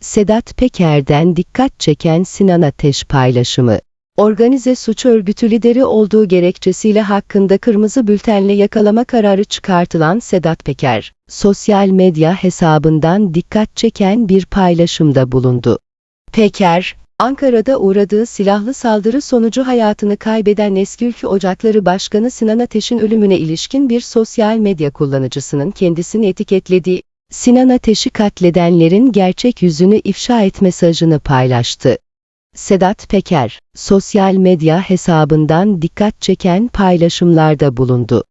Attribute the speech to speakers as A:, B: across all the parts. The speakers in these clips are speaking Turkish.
A: Sedat Peker'den dikkat çeken Sinan Ateş paylaşımı. Organize suç örgütü lideri olduğu gerekçesiyle hakkında kırmızı bültenle yakalama kararı çıkartılan Sedat Peker, sosyal medya hesabından dikkat çeken bir paylaşımda bulundu. Peker, Ankara'da uğradığı silahlı saldırı sonucu hayatını kaybeden Eski Ülkü Ocakları Başkanı Sinan Ateş'in ölümüne ilişkin bir sosyal medya kullanıcısının kendisini etiketlediği Sinan Ateş'i katledenlerin gerçek yüzünü ifşa et mesajını paylaştı. Sedat Peker, sosyal medya hesabından dikkat çeken paylaşımlarda bulundu.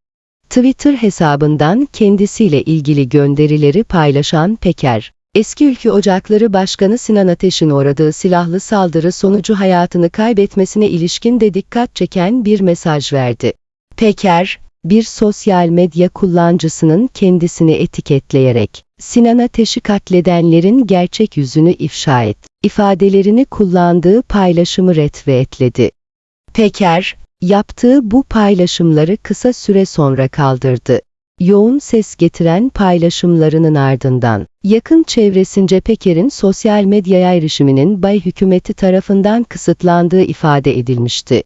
A: Twitter hesabından kendisiyle ilgili gönderileri paylaşan Peker, Eski Ülkü Ocakları Başkanı Sinan Ateş'in uğradığı silahlı saldırı sonucu hayatını kaybetmesine ilişkin de dikkat çeken bir mesaj verdi. Peker, bir sosyal medya kullanıcısının kendisini etiketleyerek, Sinan Ateş'i katledenlerin gerçek yüzünü ifşa et, ifadelerini kullandığı paylaşımı retweetledi. Peker, yaptığı bu paylaşımları kısa süre sonra kaldırdı. Yoğun ses getiren paylaşımlarının ardından, yakın çevresince Peker'in sosyal medyaya erişiminin Bay hükümeti tarafından kısıtlandığı ifade edilmişti.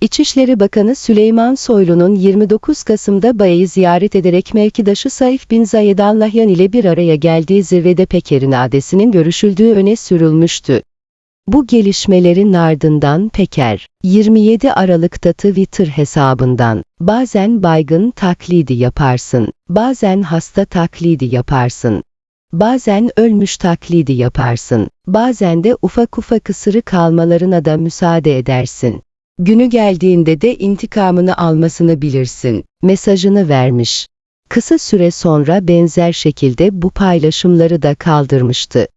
A: İçişleri Bakanı Süleyman Soylu'nun 29 Kasım'da Bay'ı ziyaret ederek mevkidaşı Saif bin Zayed Al Nahyan ile bir araya geldiği zirvede Peker'in adesinin görüşüldüğü öne sürülmüştü. Bu gelişmelerin ardından Peker, 27 Aralık'ta Twitter hesabından, bazen baygın taklidi yaparsın, bazen hasta taklidi yaparsın, bazen ölmüş taklidi yaparsın, bazen de ufak ufak ısırık almalarına da müsaade edersin. Günü geldiğinde de intikamını almasını bilirsin, mesajını vermiş. Kısa süre sonra benzer şekilde bu paylaşımları da kaldırmıştı.